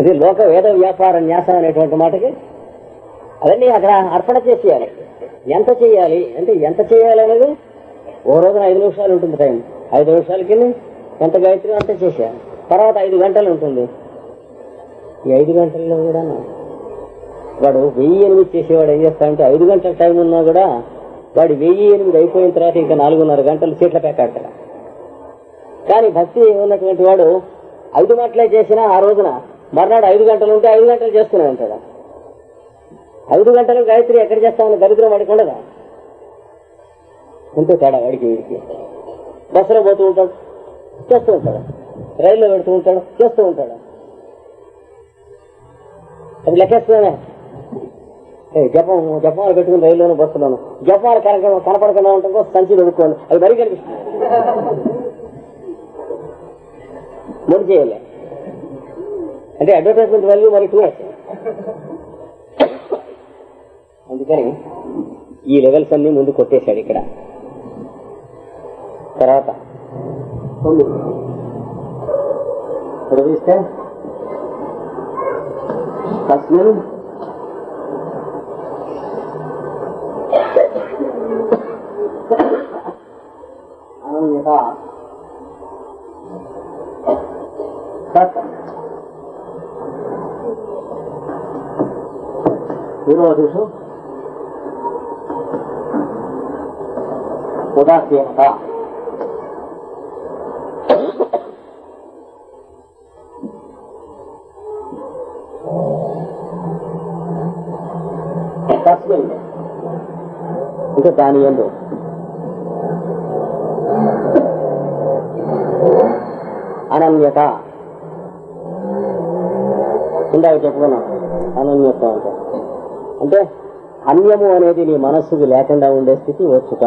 ఇది లోక వేద వ్యాపార న్యాసం అనేటువంటి మాటకి? అవన్నీ అక్కడ అర్పణ చేసేయాలి. ఎంత చేయాలి? అంటే ఎంత చేయాలి అనేది ఓ రోజున ఐదు నిమిషాలు ఉంటుంది టైం. ఐదు నిమిషాలకి ఎంత గాయత్రి అంత చేసేయాలి. తర్వాత ఐదు గంటలు ఉంటుంది. ఈ ఐదు గంటల్లో కూడా వాడు వెయ్యి ఎనిమిది చేసేవాడు ఏం చేస్తాడంటే ఐదు గంటల టైం ఉన్నా కూడా వాడు వెయ్యి ఎనిమిది అయిపోయిన తర్వాత ఇంకా నాలుగున్నర గంటలు సీట్ల పేకాడతాడు కానీ భక్తి ఉన్నటువంటి వాడు ఐదు గంటలే చేసినా ఆ రోజున మర్నాడు ఐదు గంటలు ఉంటే ఐదు గంటలు చేస్తూనే ఉంటాడు ఐదు గంటలు గాయత్రి ఎక్కడ చేస్తామని దరిద్రం వాడికి ఉండదా? ఉంటే తేడా వాడికి వీడికి. బస్సులో పోతూ ఉంటాడు చేస్తూ ఉంటాడు. రైల్లో పెడుతూ ఉంటాడు చేస్తూ ఉంటాడు. అది లెక్కేస్తున్నానే ఏ జపం జపాలు పెట్టుకుని రైల్లోనూ బస్సులోను. జపాలు కనపడకుండా ఉంటాం సంచి దొడుక్కోండి అది మరీ కనిపిస్తుంది. మూడు చేయాలి. అంటే అడ్వర్టైజ్మెంట్ వాల్యూ మరి టూ అందుకని ఈ లెవెల్స్ అన్ని ముందు కొట్టేశాడు ఇక్కడ. తర్వాత తొమ్మిది. ఇప్పుడు చూస్తే తస్మిన్ అనన్యత సత్ విరోధిషు ఉదాసీనత తస్మిన్ ఇంకా దాని ఎందు అనన్యత ఇందాక చెప్పుకున్నాం అనన్యత్వం అంటే అంటే అన్యము అనేది నీ మనస్సుకి లేకుండా ఉండే స్థితి వచ్చుట.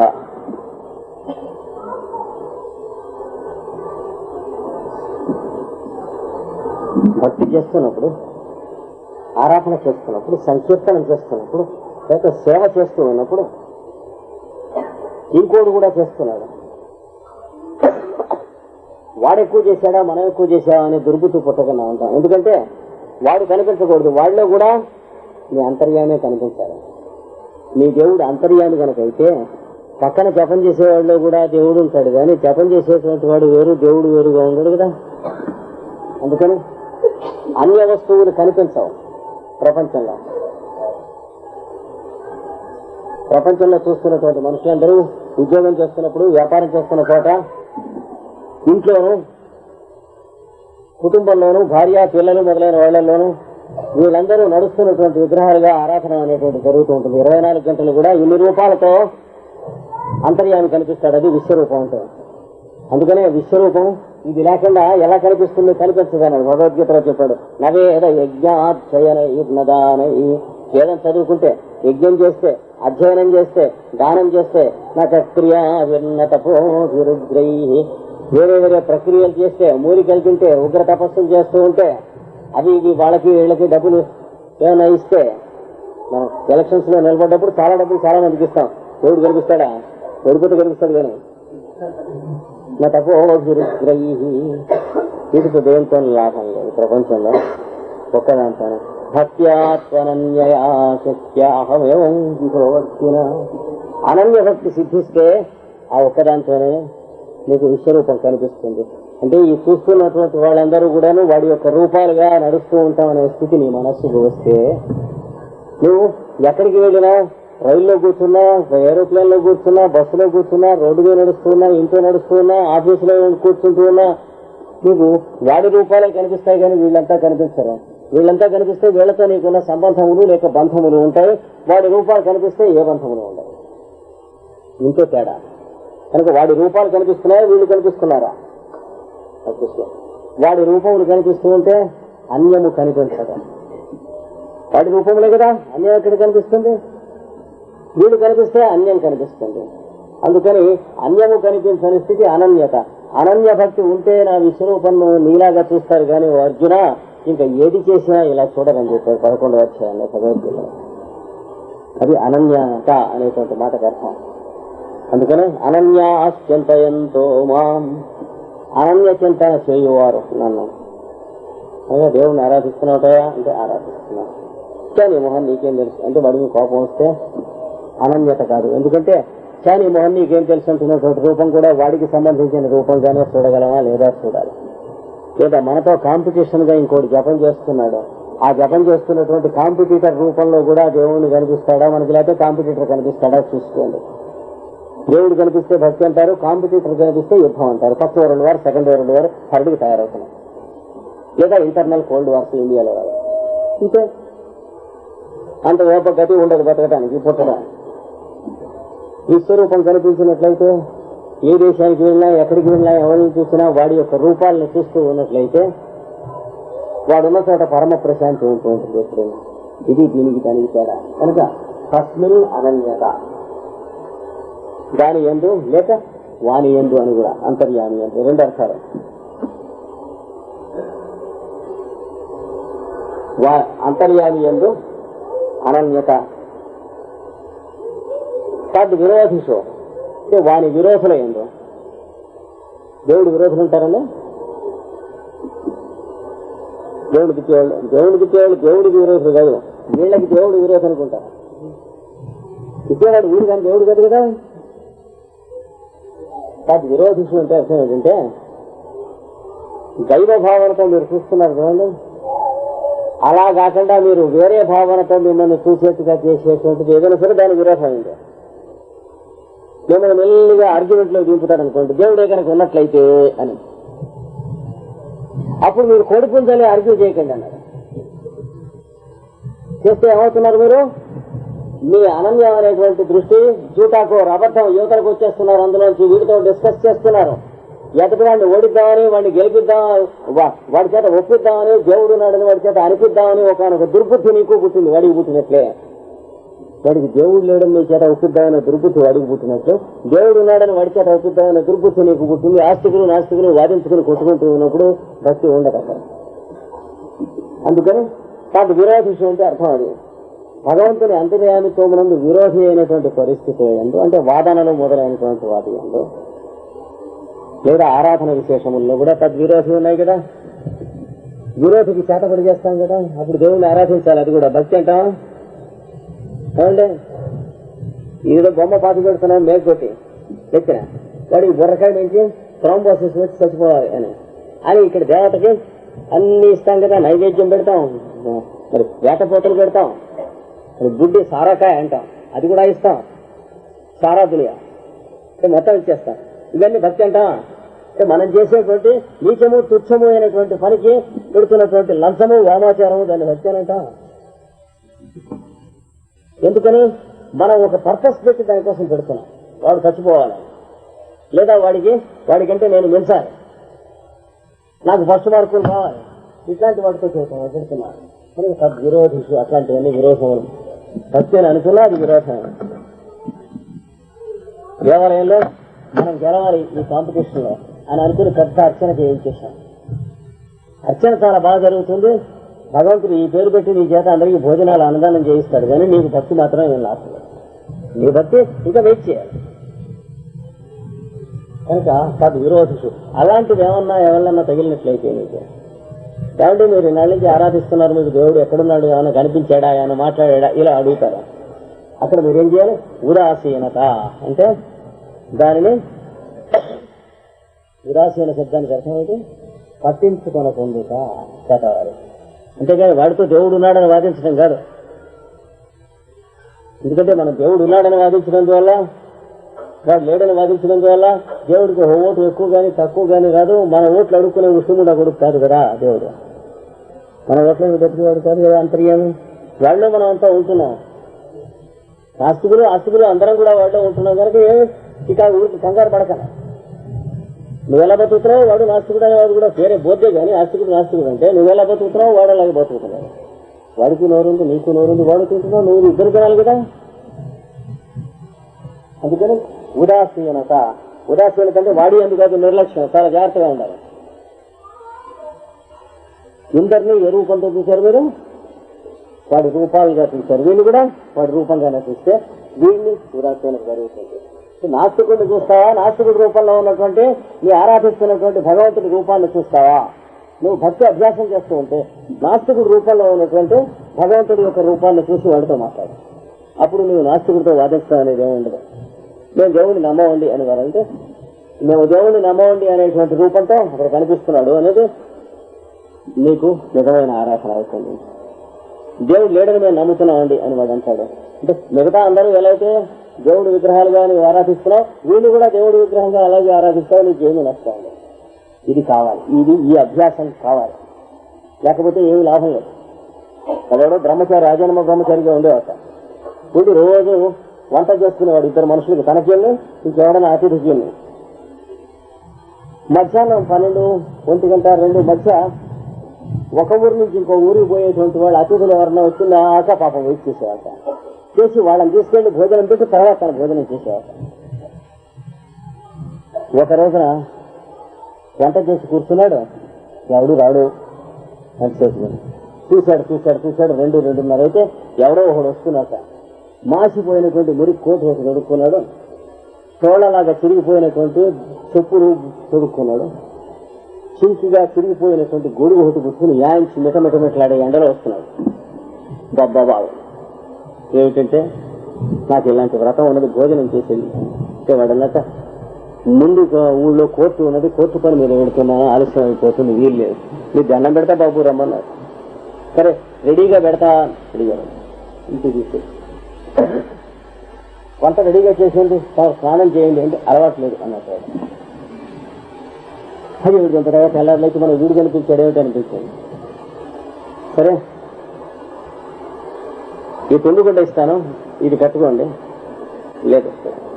భక్తి చేస్తున్నప్పుడు ఆరాధన చేస్తున్నప్పుడు సంకీర్తనం చేస్తున్నప్పుడు లేక సేవ చేస్తూ ఉన్నప్పుడు ఇంకోడు కూడా చేస్తున్నాడు. వాడు ఎక్కువ చేశాడా మనం ఎక్కువ చేశాడా అనే దుర్బుద్ధి పుట్టకుండా ఉంటాం. ఎందుకంటే వాడు కనిపించకూడదు. వాళ్ళలో కూడా నీ అంతర్యామే కనిపించాలి. నీ దేవుడు అంతర్యామి కనుకైతే పక్కన జపం చేసేవాడిలో కూడా దేవుడు ఉంటాడు. కానీ జపం చేసేటువంటి వాడు వేరు దేవుడు వేరుగా ఉండడు కదా. అందుకని అన్య వస్తువులు కనిపించవు ప్రపంచంలో. ప్రపంచంలో చూస్తున్నటువంటి మనుషులందరూ ఉద్యోగం చేస్తున్నప్పుడు వ్యాపారం చేస్తున్న చోట ఇంట్లోనూ కుటుంబంలోనూ భార్య పిల్లలు మొదలైన వాళ్ళలోనూ వీళ్ళందరూ నడుస్తున్నటువంటి విగ్రహాలుగా ఆరాధన అనేటువంటి జరుగుతూ ఉంటుంది. ఇరవై నాలుగు గంటలు కూడా ఇన్ని రూపాలతో అంతర్యామి కనిపిస్తాడు. అది విశ్వరూపం అంటే. అందుకనే విశ్వరూపం ఇది లేకుండా ఎలా కనిపిస్తుందో? కనిపించదని భగవద్గీతలో చెప్పాడు. నవేద యజ్ఞాధ్యయన నదానై వేదం చదువుకుంటే యజ్ఞం చేస్తే అధ్యయనం చేస్తే దానం చేస్తే నట క్రియా విన్నతపో వేరే వేరే ప్రక్రియలు చేస్తే మూలికలు తింటే ఉగ్ర తపస్సులు చేస్తూ ఉంటే అవి ఇవి వాళ్ళకి వీళ్ళకి డబ్బులు ఏమైనా ఇస్తే మనం ఎలక్షన్స్లో నిలబడ్డప్పుడు చాలా డబ్బులు చాలా మందికి ఇస్తాం. దేవుడు కనిపిస్తాడా ఓడిపోతే కనిపిస్తాడు కానీ. నా తప్పు విరుద్రై వీటితో దేంతో లాభం లేదు ప్రపంచంలో. ఒక్కదాంతోనే భక్త్యాత్వనన్యయా శక్యాహమేవం ప్రవర్తిన అనన్య భక్తి సిద్ధిస్తే ఆ ఒక్కదాంతోనే నీకు విశ్వరూపం కనిపిస్తుంది. అంటే ఈ చూస్తున్నటువంటి వాళ్ళందరూ కూడాను వాడి యొక్క రూపాలుగా నడుస్తూ ఉంటామనే స్థితి నీ మనస్సుకు వస్తే నువ్వు ఎక్కడికి వెళ్ళినా రైల్లో కూర్చున్నా ఏరోప్లేన్లో కూర్చున్నా బస్సులో కూర్చున్నా రోడ్డు మీద నడుస్తున్నా ఇంట్లో నడుస్తున్నా ఆఫీసులో కూర్చుంటూ ఉన్నా నీకు వాడి రూపాలే కనిపిస్తాయి కానీ వీళ్ళంతా కనిపించరు. వీళ్ళంతా కనిపిస్తే వీళ్ళతో నీకున్న సంబంధములు లేక బంధములు ఉంటాయి. వాడి రూపాలు కనిపిస్తే ఏ బంధములు ఉండవు. ఇంకో తేడా. కనుక వాడి రూపాలు కనిపిస్తున్నాయా? వీళ్ళు కనిపిస్తున్నారా? వాడి రూపములు కనిపిస్తుంటే అన్యము కనిపించడం వాడి రూపములే కదా? అన్యం ఎక్కడ కనిపిస్తుంది? వీడు కనిపిస్తే అన్యం కనిపిస్తుంది. అందుకని అన్యము కనిపించని స్థితి అనన్యత. అనన్య భక్తి ఉంటే నా విశ్వరూపంను నీలాగా చూస్తారు కానీ అర్జున ఇంకా ఏది చేసినా ఇలా చూడరని చెప్పారు పదకొండు అధ్యాయంలో. భగవద్గీత అది అనన్యత అనేటువంటి మాటకు అర్థం. అందుకని అనన్యాశ్చింతయంతో మాం. అనన్య చింతన చేయువారు నన్ను. అయ్యా దేవుణ్ణి ఆరాధిస్తున్నావుటయా? అంటే ఆరాధిస్తున్నా కానీ మోహన్ నీకేం తెలుసు? అంటే వాడికి కోపం వస్తే అనన్యత కాదు. ఎందుకంటే చాని మోహన్ నీకేం తెలుసు అంటున్నటువంటి రూపం కూడా వాడికి సంబంధించిన రూపంగానే చూడగలమా లేదా చూడాలి. లేదా మనతో కాంపిటీషన్గా ఇంకోటి జపం చేస్తున్నాడు. ఆ జపం చేస్తున్నటువంటి కాంపిటీటర్ రూపంలో కూడా దేవుణ్ణి కనిపిస్తాడా? మనకి లేకపోతే కాంపిటీటర్ కనిపిస్తాడా? చూసుకోండి. దేవుడు కనిపిస్తే భక్తి అంటారు కాంపిటీటర్ కనిపిస్తే యుద్ధం అంటారు. First world war second world war థర్డ్కి తయారవుతున్నాం లేదా ఇంటర్నల్ కోల్డ్ వార్స్ ఇండియాలో రాదు ఇంతే. అంత ఓప గతి ఉండదు బతకడానికి పుట్టడానికి. విశ్వరూపం కనిపించినట్లయితే ఏ దేశానికి వెళ్ళినా ఎక్కడికి వెళ్ళినా ఎవరిని చూసినా వాడి యొక్క రూపాలను చూస్తూ ఉన్నట్లయితే వాడున్న చోట పరమ ప్రశాంతి ఉంటూ ఉంటుంది. ఇది దీనికి దానికి తేడా. కనుక తస్మిన్ అనన్యత. దాని ఎందు లేక వాణి ఎందు అని కూడా అంతర్యామి అంటే రెండు అర్థాలు. వా అంతర్యామి ఎందు అనన్యత. తద్ విరోధిషో అంటే వాని విరోధుల ఎందు. దేవుడు విరోధులు ఉంటారండి? దేవుడికి ఇచ్చేవాళ్ళు దేవుడికి ఇచ్చేవాళ్ళు దేవుడికి విరోధులు కాదు. వీళ్ళకి దేవుడు విరోధం అనుకుంటారు. ఇచ్చేవాడు వీడు కానీ దేవుడు కాదు కదా? తద్ విరోధిషు అంటే అర్థం ఏంటంటే దైవ భావనతో మీరు చూస్తున్నారు చూడండి. అలా కాకుండా మీరు వేరే భావనతో మిమ్మల్ని చూసేట్టుగా చేసేటువంటిది ఏదైనా సరే దాని విరోధం అయింది మిమ్మల్ని మెల్లిగా ఆర్గ్యుమెంట్లో దింపుతాడు అనుకోండి. దేవుడే కనుక ఉన్నట్లయితే అని. అప్పుడు మీరు కోడిపుంజని ఆర్గ్యూ చేయకండి అన్నారు. చేస్తే ఏమవుతున్నారు మీరు? మీ అనన్యం అనేటువంటి దృష్టి జూటాకు అబద్ధం యువతలకు వచ్చేస్తున్నారు. అందులోంచి వీటితో డిస్కస్ చేస్తున్నారు. ఎదుటి వాడిని ఓడిద్దామని వాడిని గెలిపిద్దాం వాడి చేత ఒప్పిద్దామని దేవుడు నాడని వాడి చేత అనిపిద్దామని ఒక దుర్బుద్ధి నీకు పుట్టింది వాడికి పుట్టినట్లే. వాడికి దేవుడు లేడని నీ చేత ఒప్పిద్దామనే దుర్బుద్ధి వాడికి పుట్టినట్టు దేవుడు ఉన్నాడని వాడి చేత ఒప్పిద్దామనే దుర్బుద్ధి నీకు పుట్టింది. ఆస్తికులు నాస్తికులు వాదించుకుని కొట్టుకుంటూ ఉన్నప్పుడు భక్తి ఉండదు అక్కడ. అందుకని కాదు విరోధిషం అంటే అర్థం అది. భగవంతుని అంతర్యామితో మనందు విరోధి అయినటువంటి పరిస్థితి ఎందు అంటే వాదనలు మొదలైనటువంటి వాటి ఎందు లేదా ఆరాధన విశేషముల్లో కూడా తద్విరోధి ఉన్నాయి కదా. విరోధికి చేతపడి చేస్తాం కదా. అప్పుడు దేవుణ్ణి ఆరాధించాలి అది కూడా భక్తి అంటాం ఏమండి? ఈడ బొమ్మ పాతి పెడుతున్నాం మేకొట్టి ఎత్తిన వాడికి బుర్రకాయ నుంచి క్రోంబోసిస్ వచ్చి చచ్చిపోవాలి అని. అని ఇక్కడ దేవతకి అన్ని ఇస్తాం కదా నైవేద్యం పెడతాం. మరి వేటపోతలు పెడతాం. గుడ్డి సారాకాయ అంటాం. అది కూడా ఇస్తాం. సారాదులియా మొత్తం ఇచ్చేస్తాం. ఇవన్నీ భక్తి అంటాం అంటే మనం చేసేటువంటి నీచము తుచ్చము అయినటువంటి పనికి పెడుతున్నటువంటి లంచము వామాచారము దాన్ని భక్తి అని అంటాం ఎందుకని? మనం ఒక పర్పస్ పెట్టి దానికోసం పెడుతున్నాం. వాడు చచ్చిపోవాలి. లేదా వాడికి వాడికంటే నేను మించాలి. నాకు ఫస్ట్ మార్కులు కావాలి. ఇట్లాంటి వాటితో చూస్తాం పెడుతున్నాను సద్విరోధిషు అట్లాంటివన్నీ విరోధములు భక్తి అని అనుకున్నా అది విరోధం. దేవాలయంలో మనం గెలవాలి ఈ కాంపిటీషన్లో అని అనుకుని పెద్ద అర్చన చేయించేశాం. అర్చన చాలా బాగా జరుగుతుంది. భగవంతుడు ఈ పేరు పెట్టి నీ చేత అందరికీ భోజనాలు అన్నదానం చేయిస్తాడు కానీ నీకు భక్తి మాత్రం ఏం లాభం నీ భక్తి ఇంకా వెయిట్ చేయాలి. కనుక తద్ విరోధిషు అలాంటిది ఏమన్నా ఎవరన్నా తగిలినట్లయితే నీకు కాబట్టి మీరు ఇన్నాళ్ళ నుంచి ఆరాధిస్తున్నారు మీకు దేవుడు ఎక్కడున్నాడు ఏమైనా కనిపించాడా ఏమైనా మాట్లాడా ఇలా అడుగుతారా? అక్కడ మీరేం చేయాలి? ఉదాసీనత. అంటే దానిని ఉదాసీన శబ్దానికి అర్థం ఏంటి? పట్టించుకొనకుండుట కథవారు అంతేగాని వాడితో దేవుడు ఉన్నాడని వాదించడం కాదు. ఎందుకంటే మనం దేవుడు ఉన్నాడని వాదించడం వల్ల వాడు లేడని వాదించడం వల్ల దేవుడికి ఓటు ఎక్కువ కానీ తక్కువ కానీ కాదు. మన ఓట్లు అడుక్కునే విషయముడు కొడుకు కాదు కదా దేవుడు. మన ఓట్లను బతికేవాడు కాదు కదా అంతర్యామి? వాళ్ళలో మనం అంతా ఉంటున్నాం. ఆస్తికులు ఆస్తికులు అందరం కూడా వాళ్ళలో ఉంటున్నాం కనుక ఇక ఊరికి కంగారు పడకన? నువ్వు ఎలా బతుకుతున్నావు వాడు నాస్తికుడు అనేవాడు కూడా వేరే బోధే కానీ ఆస్తికుడు నాస్తికుడు అంటే నువ్వు ఎలా బతుకుతున్నావు వాడు అలాగే బతుకుతున్నావు వాడికి నోరుంది నీకు నోరుంది వాడు తింటున్నావు నువ్వు ఇద్దరు తినాలి కదా? అందుకని ఉదాసీనత. ఉదాసీనత అంటే వాడి ఎందుకు నిర్లక్ష్యం. చాలా జాగ్రత్తగా ఉండాలి. ఇందరినీ ఏ రూపంతో చూశారు మీరు? వాడి రూపాలుగా చూశారు. వీళ్ళు కూడా వాడి రూపంగానే చూస్తే వీడిని ఉదాసీనత జరుగుతుంది. నాస్తికుడిని చూస్తావా? నాస్తికుడి రూపంలో ఉన్నటువంటి నీ ఆరాధిస్తున్నటువంటి భగవంతుడి రూపాన్ని చూస్తావా? నువ్వు భక్తి అభ్యాసం చేస్తూ ఉంటే నాస్తికుడి రూపంలో ఉన్నటువంటి భగవంతుడి యొక్క రూపాన్ని చూసి వాడితో మాట్లాడు. అప్పుడు నువ్వు నాస్తికుడితో వాదిస్తావు అనేది ఏమి ఉండదు. మేము దేవుడిని నమ్మవండి అని వారంటే మేము దేవుడిని నమ్మవండి అనేటువంటి రూపంతో అక్కడ కనిపిస్తున్నాడు అనేది నీకు నిజమైన ఆరాధన అవుతుంది. దేవుడు లేడని మేము నమ్ముతున్నామండి అని వాడు అంటాడు. అంటే మిగతా అందరూ ఎలా అయితే దేవుడి విగ్రహాలుగా నువ్వు ఆరాధిస్తున్నావు వీళ్ళు కూడా దేవుడి విగ్రహంగా అలాగే ఆరాధిస్తావు నీకు ఏమీ నష్టం ఇది కావాలి. ఇది ఈ అభ్యాసం కావాలి. లేకపోతే ఏమీ లాభం లేదు. అదేడో బ్రహ్మచారి రాజన్మ బ్రహ్మచారిగా ఉండేవాట వీడు రోజు వంట చేసుకునేవాడు ఇద్దరు మనుషులకి తనకెళ్ళి ఇంకెవడన్నా అతిథికి మధ్యాహ్నం పన్నెండు ఒంటి గంట రెండు మధ్య ఒక ఊరి నుంచి ఇంకో ఊరికి పోయేటువంటి వాళ్ళు అతిథులు ఎవరన్నా వచ్చిందాక పాపం వెయిట్ చేసేవాట. చేసి వాళ్ళని తీసుకెళ్ళి భోజనం పెట్టి తర్వాత తన భోజనం చేసేవాట. ఒక రోజున వంట చేసి కూర్చున్నాడు. ఎవడు రాడు. అని చేసుకుని చూశాడు చూశాడు చూశాడు. రెండు రెండున్నర అయితే ఎవడో ఒకడు వస్తున్నట్ట మాసిపోయినటువంటి మురి కోటు ఒకటి తొడుక్కున్నాడు. తోళ్ళలాగా చిరిగిపోయినటువంటి చెప్పులు తొడుక్కున్నాడు. చింకిగా చిరిగిపోయినటువంటి గొడుగు ఒకటి పుట్టుకుని యాయించి మిటమిటమిట్లాడే ఎండలో వస్తున్నాడు. బాబు ఏమిటంటే నాకు ఇలాంటి వ్రతం ఉన్నది భోజనం చేసేది. అంటే వాడన్నట ముందు ఊళ్ళో కోర్టు ఉన్నది కోర్టు పని మీద పెడుతున్నాను ఆలస్యం అయిపోతుంది వీలు లేదు. మీరు దండం పెడతా బాబు రమ్మన్నారు. సరే రెడీగా పెడతా అడిగారు ఇంటికి తీసుకొచ్చి వంట రెడీగా చేసేయండి. సార్ స్నానం చేయండి అంటే అలవాట్లేదు అన్నట్టు అది వీడు కొంత తర్వాత తెల్లారులైతే మనం వీడు కనిపించాడు ఏమిటి అనిపించింది సరే. ఈ తొండి గుడ్డ ఇస్తాను. ఇది కట్టుకోండి లేదు.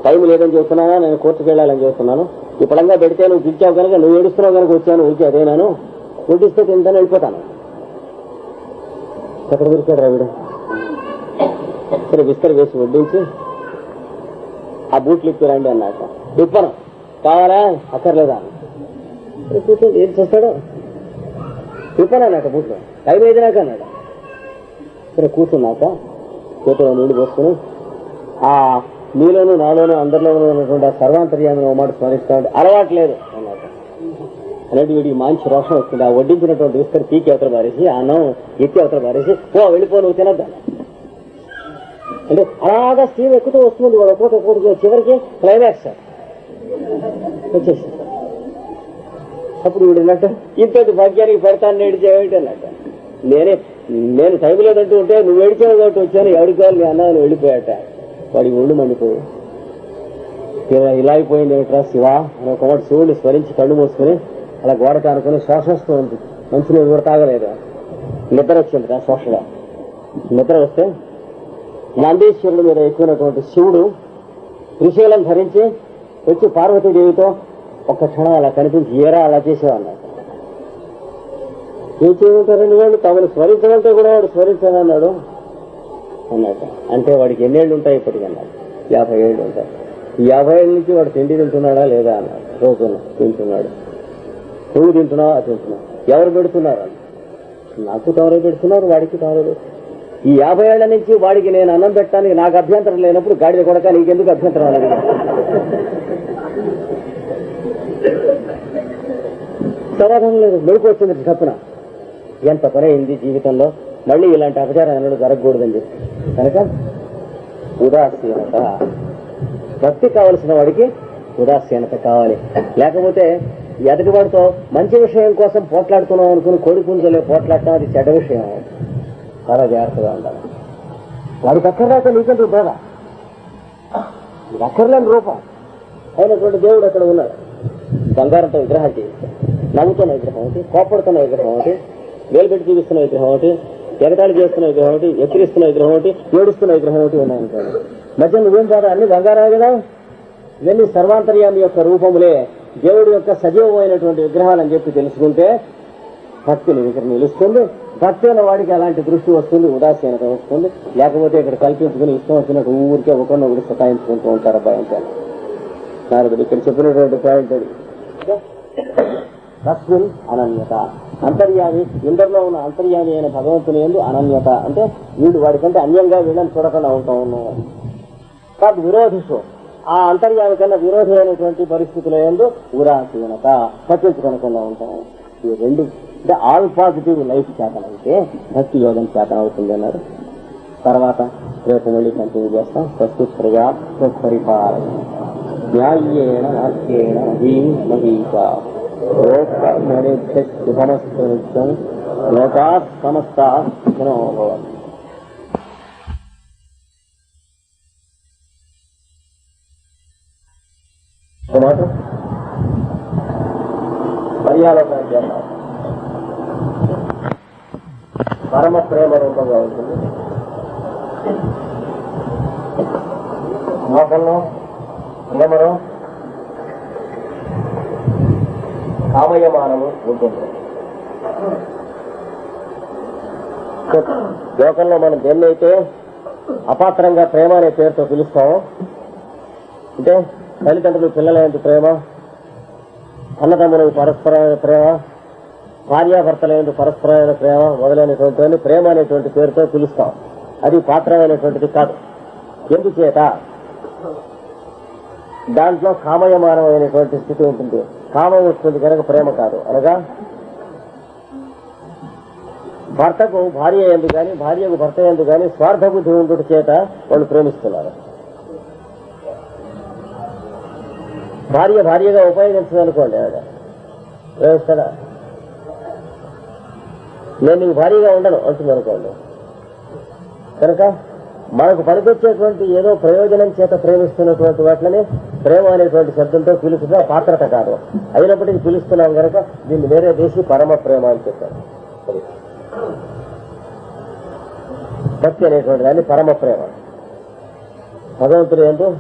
టైం లేదని చెప్తున్నానా నేను కోర్టుకు వెళ్ళాలని చెప్తున్నాను ఈ పడంగా పెడితే నువ్వు పిలిచావు కనుక నువ్వు ఏడుస్తున్నావు కనుక వచ్చాను ఊరికే అదేనాను? వడ్డిస్తే తింటాను వెళ్ళిపోతాను. ఎక్కడ దొరికాడు రావిడు సరే విస్తరి వేసి వడ్డించి ఆ బూట్లు ఇప్పిరండి అన్నాక. ఇప్పను. కావాలా? అక్కర్లేదా? కూర్చొని ఏం చేస్తాడు? ఇప్పను అన్నాక బూట్లు? టైం ఏదినాక అన్నాడు. సరే కూర్చున్నాక చేతిలో నీళ్ళు పోసుకుని ఆ నీలోనూ నాలోనూ అందరిలోనూ ఉన్నటువంటి ఆ సర్వాంతర్యాన్ని ఓ మాట స్మరిస్తామంటే అలవాట్లేదు అన్నమాట అనేది వీడికి మంచి రోషం వస్తుంది ఆ వడ్డించినటువంటి విస్తరి పీకి అవతల పారేసి అన్నం ఎత్తి అవతల పారేసి ఓ వెళ్ళిపో నువ్వు తినద్దా అంటే అలాగా స్టీమ్ ఎక్కుతూ వస్తుంది వాడు. ఒక్కొక్క ఒక్కొక్కటి చివరికి క్లైమాక్స్ వచ్చేసి అప్పుడు వీడు అన్నట్టు ఇంత భాగ్యానికి పెడతాను నేడిచేవేంటి అన్నట్టు నేనే నేను టైం లేదంటూ ఉంటే నువ్వు ఏడిచావు కాబట్టి వచ్చాను. ఎవరికి కావాలి నీ అన్న వెళ్ళిపోయాట. వాడి ఒళ్ళు మండిపోయి ఇలా ఇలా అయిపోయింది ఏమిట్రా శివ? అని ఒక శివుడిని స్మరించి కళ్ళు మూసుకుని అలా గోడ కానుకొని శ్వాసస్తూ ఉంది. మంచి కూడా తాగలేదు? నిద్ర వచ్చింది కదా శ్వాసగా. నిద్ర వస్తే నందీశ్వరుడు మీద ఎక్కువైనటువంటి శివుడు త్రిశూలం ధరించి వచ్చి పార్వతీదేవితో ఒక్క క్షణం అలా కనిపించి ఏరా అలా చేసేవాడు ఏం చేయమంటారండి వాళ్ళు తమను స్మరించమంటే కూడా వాడు స్మరించానన్నాడు అన్నాడు. అంటే వాడికి ఎన్నేళ్ళు ఉంటాయి ఇప్పటికి అన్నాడు. యాభై ఏళ్ళు ఉంటాయి. యాభై ఏళ్ళ నుంచి వాడు తిండి తింటున్నాడా లేదా అన్నాడు. రోజున తింటున్నాడు. నువ్వు తింటున్నావా? తింటున్నావు ఎవరు పెడుతున్నారు? నాకు తమరే పెడుతున్నారు వాడికి తమరే ఈ యాభై ఏళ్ళ నుంచి వాడికి నేను అన్నం పెట్టడానికి నాకు అభ్యంతరం లేనప్పుడు గాడిద కొడక నీకెందుకు అభ్యంతరం అని సమాధానం లేదు. మెలకు వచ్చింది తప్పున ఎంత పని అయింది జీవితంలో? మళ్ళీ ఇలాంటి అపచారం అన్నది జరగకూడదని చెప్పి. కనుక ఉదాసీనత. భక్తి కావలసిన వాడికి ఉదాసీనత కావాలి. లేకపోతే ఎదటివాడితో మంచి విషయం కోసం పోట్లాడుతున్నాం అనుకుని కోడి పుంజలే పోట్లాడటం అది చెడ్డ విషయం. చాలా జాగ్రత్తగా ఉండాలి. వాడికి అక్కర్లేక నీకెందుకు బాధ అక్కర్లేని రూపం. అయినటువంటి దేవుడు అక్కడ ఉన్నాడు. బంగారంతో విగ్రహాలు చేయిస్తాడు. నవ్వుతున్న విగ్రహం ఒకటి కోపడుతున్న విగ్రహం ఒకటి వేలుపెట్టి చూపిస్తున్న విగ్రహం ఒకటి ఎగతాళి చేస్తున్న విగ్రహం ఒకటి ఎక్కిరిస్తున్న విగ్రహం ఒకటి ఏడుస్తున్న విగ్రహం ఒకటి ఉన్నాయనుకోండి మధ్య నువ్వేం బాధ అన్ని బంగారాలు కదా? ఇవన్నీ సర్వాంతర్యామి యొక్క రూపములే దేవుడి యొక్క సజీవమైనటువంటి విగ్రహాలు అని చెప్పి తెలుసుకుంటే భక్తులు ఇక్కడ నిలుస్తుంది. భక్తి వాడికి అలాంటి దృష్టి వస్తుంది ఉదాసీనత వస్తుంది. లేకపోతే ఇక్కడ కల్పించుకుని ఇష్టం వచ్చినట్టు ఊరికే ఒకరినొకరు సతాయించుకుంటూ ఉంటారు భయంతో నారదుడు ఇక్కడ చెప్పినటువంటి పాయింట్ అది. తస్మిన్ అనన్యత. అంతర్యామి ఇందరిలో ఉన్న అంతర్యామి అయిన భగవంతుని ఎందు అనన్యత. అంటే వీడు వాడికంటే అన్యంగా వీళ్ళని చూడకుండా ఉంటా ఉన్నాం కాదు విరోధిషు ఆ అంతర్యామి కన్నా విరోధి అయినటువంటి పరిస్థితుల ఎందు ఉదాసీనత పట్టించుకొనకుండా ఉంటాం. ఈ రెండు అంటే ఆల్ పాజిటివ్ లైఫ్ చేతనైతే భక్తి యోగం చేతన అవుతుంది అన్నారు తర్వాత రేపు మళ్ళీ కంటిన్యూ చేస్తాం. ప్రస్తుతగా పరిపాలన న్యాయేణ వాక్యేణ మహీం మహీషా సమస్త నిత్యం లోకా సమస్త సుఖినో భవంతు ఒక మాట పర్యాలోచన చేద్దాం పరమ ప్రేమ రూపంగా ఉంటుంది. మోకంలో ప్రేమలో కామయమానము ఉంటుంది. లోకంలో మనం దేన్నైతే అపాత్రంగా ప్రేమ అనే పేరుతో పిలుస్తామో అంటే తల్లిదండ్రులు పిల్లలైన ప్రేమ అన్నదమ్ములకు పరస్పరమైన ప్రేమ భార్యాభర్తలైన పరస్పరమైన ప్రేమ మొదలైనటువంటి ప్రేమ అనేటువంటి పేరుతో పిలుస్తాం. అది పాత్రమైనటువంటిది కాదు. ఎందుచేత? దాంట్లో కామయమానమైనటువంటి స్థితి ఉంటుంది. కామం వస్తుంది కనుక ప్రేమ కాదు. అనగా? భర్తకు భార్య ఎందు గాని భార్యకు భర్త ఎందు గాని స్వార్థ బుద్ధి ఉండుట చేత వాళ్ళు ప్రేమిస్తున్నారు. భార్య భార్యగా ఉపయోగించదనుకోండి ఆవిడ. ప్రేమిస్తాడా నేను నీకు భారీగా ఉండను అంటుంది అనుకోండి. కనుక మనకు పనికొచ్చేటువంటి ఏదో ప్రయోజనం చేత ప్రేమిస్తున్నటువంటి వాటిని ప్రేమ అనేటువంటి శబ్దంతో పిలుస్తున్న పాత్రత కాదు. అయినప్పటికీ పిలుస్తున్నాం కనుక దీన్ని వేరే దేశీ పరమ ప్రేమ అని చెప్పారు. భక్తి అనేటువంటి దాన్ని పరమ ప్రేమ. భగవంతుడు ఎందు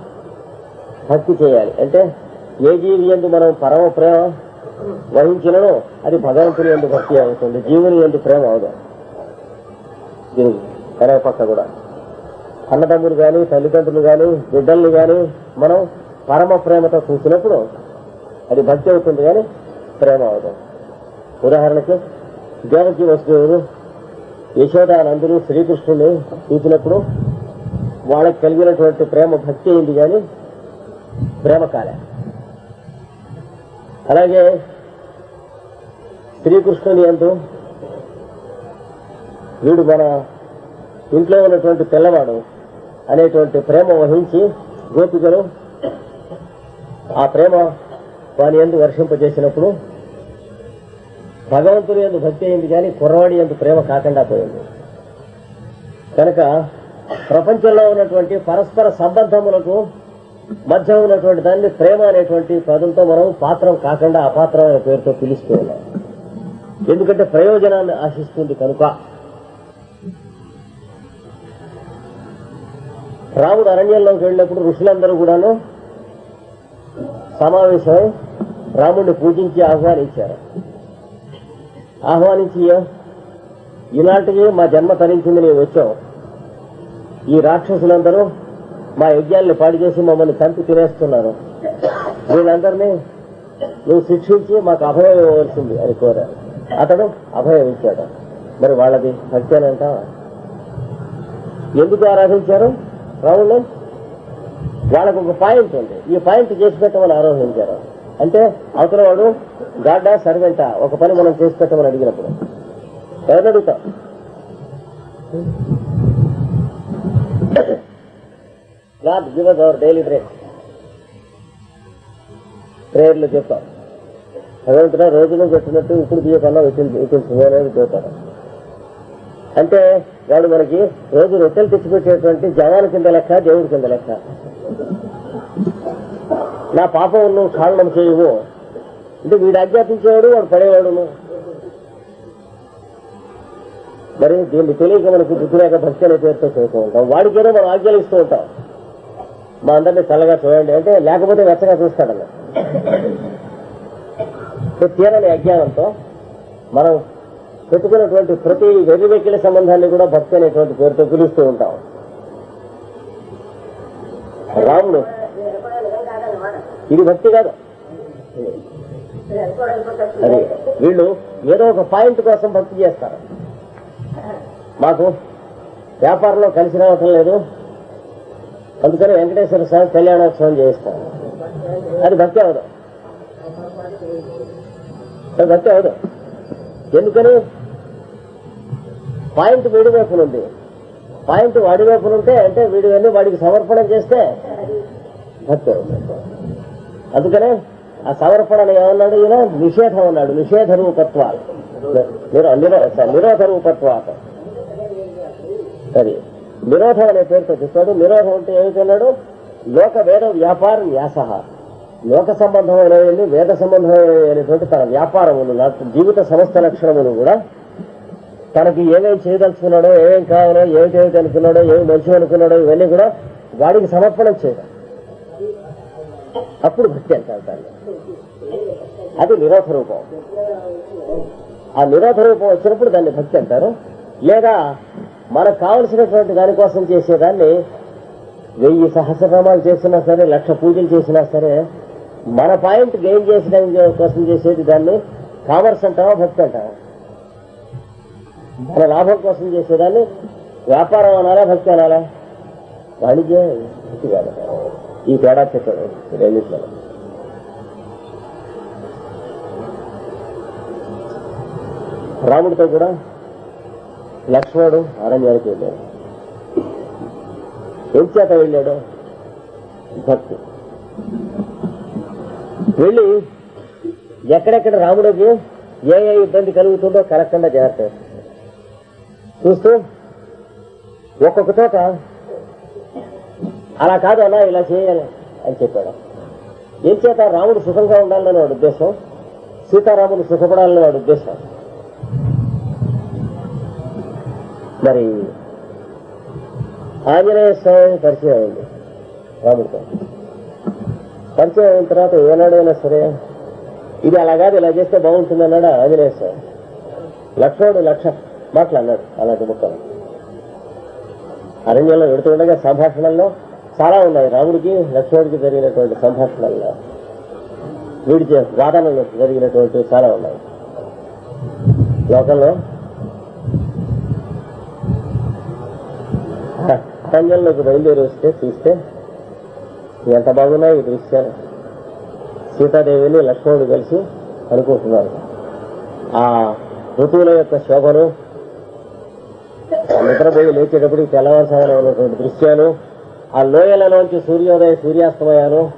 భక్తి చేయాలి. అంటే ఏ జీవి ఎందు మనం పరమ ప్రేమ వహించినను అది భగవంతుని ఎందు భక్తి అవుతుంది జీవుని ఎందు ప్రేమ అవదు. దీనికి కరే పక్క కూడా. అన్నదమ్ములు గాని తల్లిదండ్రులు గాని బిడ్డల్ని గాని మనం పరమ ప్రేమతో చూసినప్పుడు అది భక్తి అవుతుంది కానీ ప్రేమ అవదు. ఉదాహరణకి దేవకీ వసుదేవుడు యశోదానందులు శ్రీకృష్ణుని చూసినప్పుడు వాళ్ళకి కలిగినటువంటి ప్రేమ భక్తి అయింది కానీ ప్రేమ కాలే. అలాగే శ్రీకృష్ణుని ఎందు వీడు మన ఇంట్లో ఉన్నటువంటి పిల్లవాడు అనేటువంటి ప్రేమ వహించి గోపికలు ఆ ప్రేమ వాని ఎందు వర్షింపజేసినప్పుడు భగవంతుని ఎందు భక్తి అయింది కానీ కుర్రవాడి ఎందు ప్రేమ కాకుండా పోయింది. కనుక ప్రపంచంలో ఉన్నటువంటి పరస్పర సంబంధములకు మధ్య ఉన్నటువంటి దాన్ని ప్రేమ అనేటువంటి పదంతో మనం పాత్రం కాకుండా అపాత్రం అనే పేరుతో పిలుస్తూ ఉన్నాం. ఎందుకంటే ప్రయోజనాన్ని ఆశిస్తుంది కనుక. రాముడు అరణ్యంలోకి వెళ్ళినప్పుడు ఋషులందరూ కూడాను సమావేశమై రాముడిని పూజించి ఆహ్వానించారు. ఆహ్వానించి ఇలాంటివి మా జన్మ తరించింది నేను వచ్చాం. ఈ రాక్షసులందరూ మా యజ్ఞాన్ని పాడు చేసి మమ్మల్ని చంపి తినేస్తున్నారు. వీళ్ళందరినీ నువ్వు శిక్షించి మాకు అభయం ఇవ్వవలసింది అని కోరారు. అతడు అభయం ఇచ్చాడు. మరి వాళ్ళది భక్తి అని అంటావా ఎందుకు ఆరాధించారు? రాముడు వాళ్ళకు ఒక పాయింట్ ఉంది. ఈ పాయింట్ చేసి పెట్టమని ఆరోహించారు. అంటే అవతల వాడు గాడ్డా సర్వెంటా ఒక పని మనం చేసి పెట్టమని అడిగినప్పుడు. ఎవరు అడుగుతాం God give us our daily bread ప్రేయర్లు చెప్తాం భగవంతుడా రోజులో పెట్టినట్టు ఇప్పుడు తీయకన్నా విపించింది అనేది చెప్తారు అంటే వాడు మనకి రోజు రొట్టెలు తెచ్చిపెట్టేటువంటి జవాన్ కింద లెక్క దేవుడి కింద లెక్క. నా పాపం నువ్వు కారణం చేయవు. అంటే వీడు ఆజ్ఞాపించేవాడు వాడు పడేవాడును. మరి దీన్ని తెలియక మనకు బుద్ధి లేక భక్తి అనే పేరుతో చేస్తూ ఉంటాం. వాడికేదో మనం ఆజ్ఞలు ఇస్తూ ఉంటాం. మా అందరినీ చల్లగా చూడండి అంటే లేకపోతే వెచ్చగా చూస్తాడన్న సో తీరని అజ్ఞానంతో మనం పెట్టుకున్నటువంటి ప్రతి వెర్రివెక్కిల సంబంధాన్ని కూడా భక్తి అనేటువంటి పేరుతో పిలుస్తూ ఉంటాం. రాముడు ఇది భక్తి కాదు. అదే వీళ్ళు ఏదో ఒక పాయింట్ కోసం భక్తి చేస్తారు. మాకు వ్యాపారంలో కలిసి రావటం లేదు. అందుకని వెంకటేశ్వర స్వామి కళ్యాణోత్సవం చేయిస్తాం అది భక్తి అవదు. అది భక్తి అవదు. ఎందుకని? పాయింట్ వీడి వైపునుంది పాయింట్ వాడి వైపునుంటే అంటే వీడి వెళ్ళి వాడికి సమర్పణ చేస్తే భక్తి అవుతుంది. అందుకనే ఆ సమర్పణ ఏమన్నాడు ఈయన? నిషేధం అన్నాడు. నిషేధ రూపత్వాలు నిరోధ రూపత్వాత అది. నిరోధం అనే పేరుతో చెప్పాడు నిరోధం అంటే ఏమిటన్నాడు లోక వేద వ్యాపార న్యాస. లోక సంబంధమైనవి వేద సంబంధమైనటువంటి తన వ్యాపారములు జీవిత సమస్త లక్షణములు కూడా తనకి ఏమేమి చేయదలుచుకున్నాడో ఏమేం కావాలో ఏమిటేమిటి అనుకున్నాడో ఏమి మంచి అనుకున్నాడో ఇవన్నీ కూడా వాడికి సమర్పణం చేయడం. అప్పుడు భక్తి అంటారు దాన్ని అది నిరోధ రూపం. ఆ నిరోధ రూపం వచ్చినప్పుడు దాన్ని భక్తి అంటారు. లేదా మనకు కావలసినటువంటి దానికోసం చేసేదాన్ని వెయ్యి సహస్రనామాలు చేసినా సరే లక్ష పూజలు చేసినా సరే మన పాయింట్ గెయిన్ చేసిన కోసం చేసేది దాన్ని కామర్స్ అంటావా భక్తి అంటావా? మన లాభం కోసం చేసేదాన్ని వ్యాపారం అనాలా భక్తి అనాలా? వాణిజ్యం భక్తి కాదు. ఈ తేడా చెప్పాడు రెండిట్లో. రాముడితో కూడా లక్ష్మణుడు అరణ్యానికి వెళ్ళాడు. ఏం చేత వెళ్ళాడు? భక్తి. వెళ్ళి ఎక్కడెక్కడ రాముడికి ఏ ఏ ఇబ్బంది కలుగుతుందో కలగకుండా జాగ్రత్త. చూస్తూ ఒక్కొక్క చోట అలా కాదు అలా ఇలా చేయాలి అని చెప్పాడు. ఏం చేత రాముడు సుఖంగా ఉండాలని వాడి ఉద్దేశం? సీతారాముడు సుఖపడాలని వాడి ఉద్దేశం? మరి ఆంజనేయ స్వామి పరిచయం అయింది రాముడితో. పరిచయం అయిన తర్వాత ఏనాడైనా సరే ఇది అలా కాదు ఇలా చేస్తే బాగుంటుంది అన్నాడు ఆంజనేయ స్వామి? లక్షోడు లక్ష మాటలు అన్నాడు అలాంటి ముక్కలు. అరణ్యంలో పెడుతుండగా సంభాషణల్లో చాలా ఉన్నాయి. రాముడికి లక్ష్మణుడికి జరిగినటువంటి సంభాషణల్లో వీడి వాదనలు జరిగినటువంటి చాలా ఉన్నాయి. లోకంలో అరణ్యంలోకి బయలుదేరి వస్తే చూస్తే ఎంత బాగున్నాయి ఈ దృశ్యాలు. సీతాదేవిని లక్ష్మణుడు కలిసి అనుకుంటున్నారు. ఆ ఋతువుల యొక్క శోభను నిద్రపోయి లేచేటప్పటికి తెల్లవారుసామున ఉన్నటువంటి దృశ్యాలు ఆ లోయలలోంచి సూర్యోదయ సూర్యాస్తమయాలు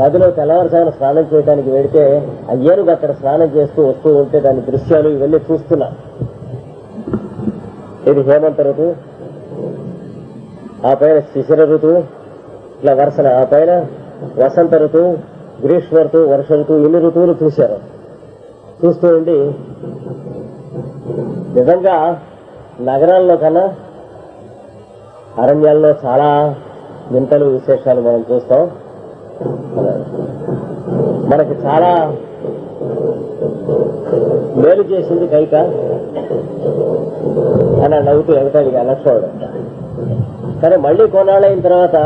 నదిలో తెల్లవారుసామున స్నానం చేయడానికి వెళితే ఆ ఏనుగు అక్కడ స్నానం చేస్తూ వస్తూ ఉంటే దాని దృశ్యాలు ఇవన్నీ చూస్తున్నా. ఇది హేమంత ఋతువు ఆ పైన శిశిర ఋతువు ఇట్లా వరుసన ఆ పైన వసంత ఋతువు గ్రీష్మ ఋతువు వర్ష ఋతువు ఇన్ని ఋతువులు చూశారు. చూస్తూ ఉండి నిజంగా నగరాల్లో కన్నా అరణ్యాల్లో చాలా వింతలు విశేషాలు మనం చూస్తాం. మనకి చాలా మేలు చేసింది కైక అని నవ్వుతూ ఎగతాడిగా లక్ష్మణుడు కానీ మళ్ళీ కొన్నాళ్ళు అయిన తర్వాత?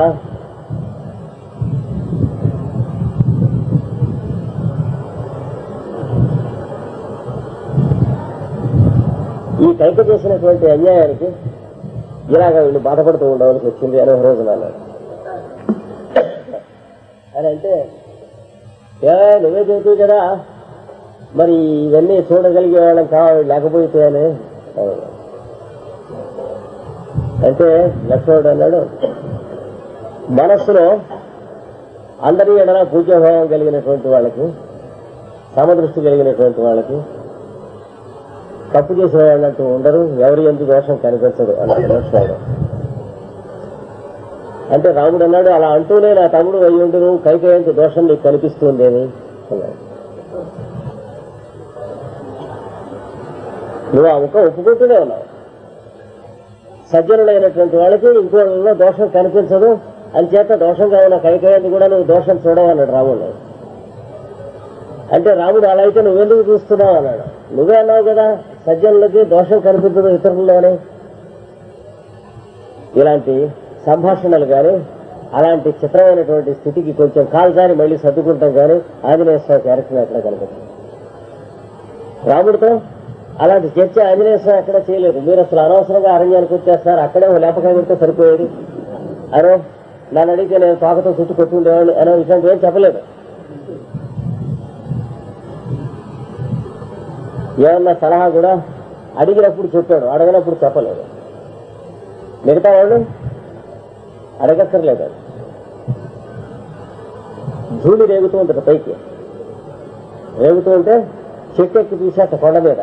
ఈ కైక చేసినటువంటి అన్యాయానికి ఇలాగ వీళ్ళు బాధపడుతూ ఉండవలసి వచ్చింది అని ఒక రోజున అన్నాడు అని అంటే ఏ నువ్వే చెబుతావు కదా మరి ఇవన్నీ చూడగలిగే వాళ్ళం కావాలి లేకపోతే అని. అంటే లక్ష్మణుడు అన్నాడు. మనస్సులో అందరి ఎడన పూజ్యభావం కలిగినటువంటి వాళ్ళకి సమదృష్టి కలిగినటువంటి వాళ్ళకి తప్పు చేసిన వాళ్ళంటూ ఉండరు ఎవరి ఎందుకు దోషం కనిపించదు అన్నాడు లక్ష్మణుడు. అంటే రాముడు అన్నాడు అలా అంటూనే నా తమ్ముడు అయ్యుండు ఉండరు కైకేయంత దోషం నీకు కనిపిస్తుంది అని అన్నాడు. నువ్వు ఆ ముఖం ఒప్పుకుంటూనే ఉన్నావు. సజ్జనులైనటువంటి వాళ్ళకి ఇంకోళ్ళలో దోషం కనిపించదు. అని చేత దోషంగా ఉన్న కైకేయాన్ని కూడా నువ్వు దోషం చూడవన్నాడు రాముడు. అంటే రాముడు అలా అయితే నువ్వెందుకు చూస్తున్నావు అన్నాడు. నువ్వే అన్నావు కదా సజ్జనులకి దోషం కనిపించదు ఇతరుల్లోనే. ఇలాంటి సంభాషణలు కానీ అలాంటి చిత్రమైనటువంటి స్థితికి కొంచెం కాల్జారి మళ్ళీ సర్దుకుంటాం కానీ ఆంజనేయ స్వామి క్యారెక్టర్ ఎక్కడ కనిపిస్తుంది రాముడితో అలాంటి చర్చ ఆంజనేయ స్వామి ఎక్కడ చేయలేదు. మీరు అసలు అనవసరంగా అరణ్యానికి వచ్చేస్తారు అక్కడే ఓ లేపకాయ పెడితే సరిపోయేది. అరే నన్ను అడిగితే నేను తోకతో చుట్టూ కొట్టుకుండేవాళ్ళు అనో ఇట్లాంటి ఏం చెప్పలేదు. ఏమన్నా సలహా కూడా అడిగినప్పుడు చెప్పాడు. అడగనప్పుడు చెప్పలేదు. మిగతా వాళ్ళు అడగక్కర్లేదు. ధూళి రేగుతూ ఉంటుంది పైకి. రేగుతూ ఉంటే చెట్టు ఎక్కి తీసేట కొండ మీద.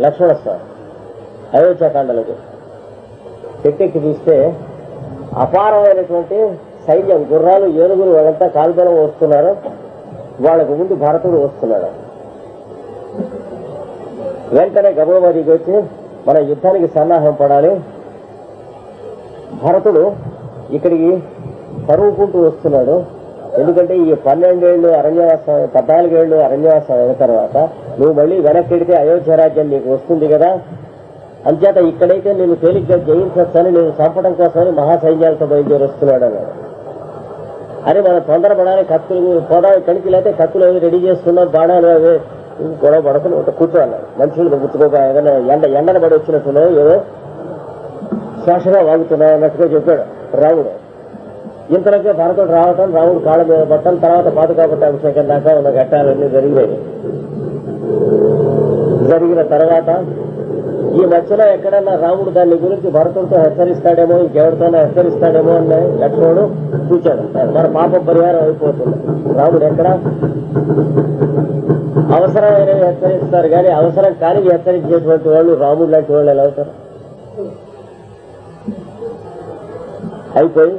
లక్ష్మణ స్వామి అయోధ్యాకాండలకి చెట్టెక్కి తీస్తే అపారమైనటువంటి సైన్యం గుర్రాలు ఏనుగులు వాళ్ళంతా కాల్బలం వస్తున్నారు. వాళ్ళకు ముందు భరతుడు వస్తున్నాడు. వెంటనే గబోబాదికి వచ్చి మన యుద్ధానికి సన్నాహం పడాలి. భరతుడు ఇక్కడికి తరువుకుంటూ వస్తున్నాడు. ఎందుకంటే ఈ పన్నెండేళ్ళు అరణ్యవాసం పద్నాలుగేళ్ళు అరణ్యవాసం అయిన తర్వాత నువ్వు మళ్ళీ వెనక్కి వెడితే అయోధ్య రాజ్యం నీకు వస్తుంది కదా? అంచేత ఇక్కడైతే నేను తేలిగ్గా జయించొచ్చని నేను చంపడం కోసమని మహాసైన్యాలతో బయలుదేరి వస్తున్నాడు అన్నాడు. అరే మనం తొందరపడాలి కత్తులు పోదాం ఇక్కడికి లేకపోతే కత్తులు అవి రెడీ చేసుకున్నాం బాణాలు అవి గొడవ పడుకుని ఒక కూర్చోన్నాడు మనుషులు గుర్తుకోక ఏదైనా ఎండ ఎండన పడి వచ్చినట్టున్నావు ఏదో శ్వాసగా వాగుతున్నావు అన్నట్టుగా చెప్పాడు రాముడు. ఇంతలోకే భరతుడు రావటం రాముడు కాళ్ళ మీద పట్టడం తర్వాత పాదుకాపట్ట అభిషేకం దాకా ఉన్న ఘట్టాలన్నీ జరిగినాయి. జరిగిన తర్వాత ఈ మధ్యలో ఎక్కడన్నా రాముడు దాని గురించి భరతుడితో హెచ్చరిస్తాడేమో ఇంకెవరితోనో హెచ్చరిస్తాడేమో అని లక్ష్మణుడు చూచాడు. మన పాప పరిహారం అయిపోతుంది. రాముడు ఎక్కడ? అవసరమైనవి హెచ్చరిస్తారు కానీ అవసరం కానీ హెచ్చరించేటువంటి వాళ్ళు రాముడు లాంటి వాళ్ళు ఎలా అవుతారు? అయిపోయి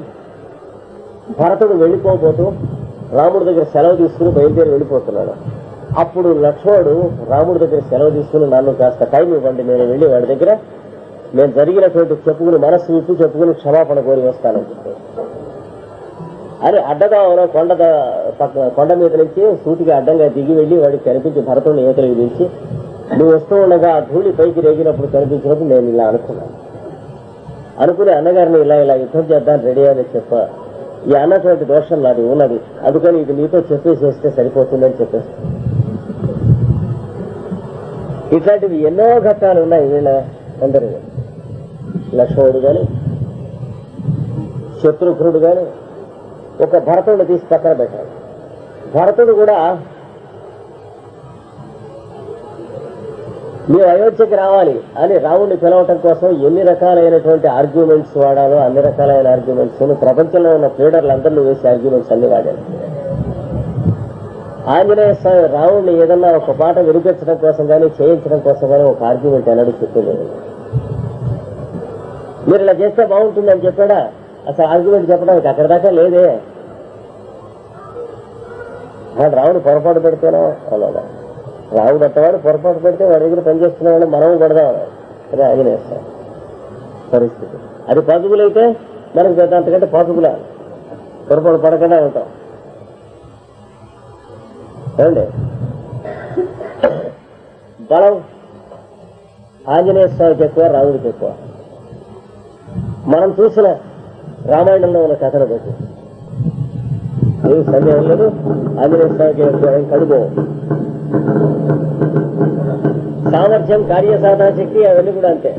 భరతుడు వెళ్ళిపోబోతూ రాముడి దగ్గర సెలవు తీసుకుని బయలుదేరి వెళ్ళిపోతున్నాడు. అప్పుడు లక్ష్మణుడు రాముడి దగ్గర సెలవు తీసుకుని నన్ను కాస్త టైం ఇవ్వండి నేను వెళ్ళి వాడి దగ్గర నేను జరిగినటువంటి చెప్పుకుని మనస్సు విప్పి చెప్పుకుని క్షమాపణ కోరి వస్తాను. అని అడ్డగా ఉన్న కొండ కొండ మీద నుంచి సూటిగా అడ్డంగా దిగి వెళ్ళి వాడికి కనిపించి భరతుడిని ఏతలకు తీసి నువ్వు వస్తూ ఉండగా ఆ ధూళి పైకి రేగినప్పుడు కనిపించినప్పుడు నేను ఇలా అనుకున్నాను. అనుకుని అన్నగారిని ఇలా ఇలా యుద్ధం చేద్దాం రెడీ అని చెప్ప ఈ అన్నటువంటి దోషం నాది ఉన్నది అందుకని ఇది నీతో చెప్పేసేస్తే సరిపోతుందని చెప్పేసి. ఇట్లాంటివి ఎన్నో ఘట్టాలు ఉన్నాయి వీళ్ళ అందరి లక్ష్మణుడు గాని శత్రుఘ్నుడు గాని ఒక భరతుడిని తీసి పక్కన పెట్టాడు భరతుడు కూడా మీరు అయోధ్యకి రావాలి అని రాముడిని పిలవటం కోసం ఎన్ని రకాలైనటువంటి ఆర్గ్యుమెంట్స్ వాడాలో అన్ని రకాలైన ఆర్గ్యుమెంట్స్ ప్రపంచంలో ఉన్న ప్లేడర్లందరినీ వేసి ఆర్గ్యుమెంట్స్ అన్ని వాడారు. ఆంజనేయ స్వామి రాముడిని ఏదన్నా ఒక పాట వినిపించడం కోసం కానీ చేయించడం కోసం కానీ ఒక ఆర్గ్యుమెంట్ అన్నాడు చెప్పింది మీరు ఇలా చేస్తే బాగుంటుందని చెప్పాడా? అసలు ఆర్గ్యుమెంట్ చెప్పడానికి అక్కడ దాకా లేదే. వాడు రావుడు పొరపాటు పెడితేనో? అలాగా రావుడు అట్టవాడు పొరపాటు పెడితే వాడి దగ్గర పనిచేస్తున్న వాళ్ళు మనం కొడదాం అదే ఆంజనేయ స్వామి పరిస్థితి. అది పాసిబుల్ అయితే మనకు అంతకంటే పాసిబుల్ పొరపాటు పడకుండా ఉంటాం. ఏమండి? బలం ఆంజనేయ స్వామికి ఎక్కువ రాముడికి ఎక్కువ మనం చూసిన రామాయణంలో ఉన్న కథను బట్టి. ఏ సందేహం లేదు. ఆంజనేయ స్వామికి ఎక్కువ ఏం కడుగో సామర్థ్యం కార్యసాధన శక్తి అవన్నీ కూడా అంతే.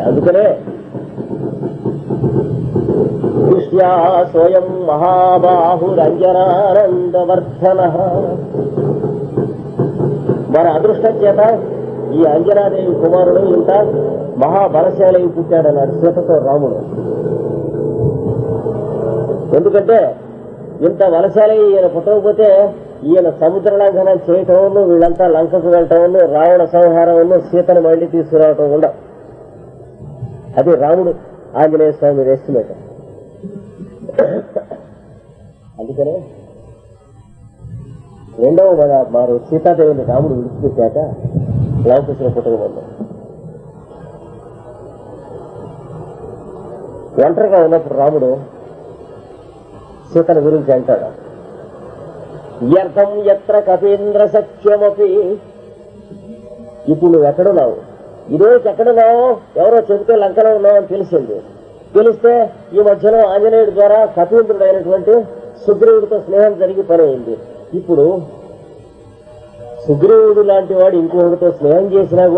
అందుకనే దృష్ట్యా స్వయం మహాబాహురంజనానందవర్ధన. మన అదృష్టం చేత ఈ అంజనాదేవి కుమారుడు ఇంత మహాబలశాలి పుట్టాడన్నాడు సీతతో రాముడు. ఎందుకంటే ఇంత బలశాలి ఈయన పుట్టకపోతే ఈయన సముద్ర లంఘనం చేయటం వీళ్ళంతా లంకకు వెళ్ళటం రావణ సంహారం సీతను మళ్ళీ తీసుకురావటం ఉండవు అది రాముడు ఆంజనేయ స్వామి ఎస్టిమేట్. అందుకనే రెండవ మన మారు సీతాదేవిని రాముడు విడిచిపెట్టాక లంకృష్ణ పుట్టకపోతాం ఒంటరిగా ఉన్నప్పుడు రాముడు సీతల గురించి అంటాడు. వ్యర్థం ఎత్ర కపీంద్ర సఖ్యమపి ఇప్పుడు నువ్వు ఎక్కడున్నావు? ఈరోజు ఎక్కడున్నావు? ఎవరో చెబితే లంకలో ఉన్నావు అని తెలిసింది. తెలిస్తే ఈ మధ్యలో ఆంజనేయుడి ద్వారా కపీంద్రుడైనటువంటి సుగ్రీవుడితో స్నేహం జరిగి పని అయింది ఇప్పుడు సుగ్రీవుడు లాంటి వాడు ఇంకొకరితో స్నేహం చేసినా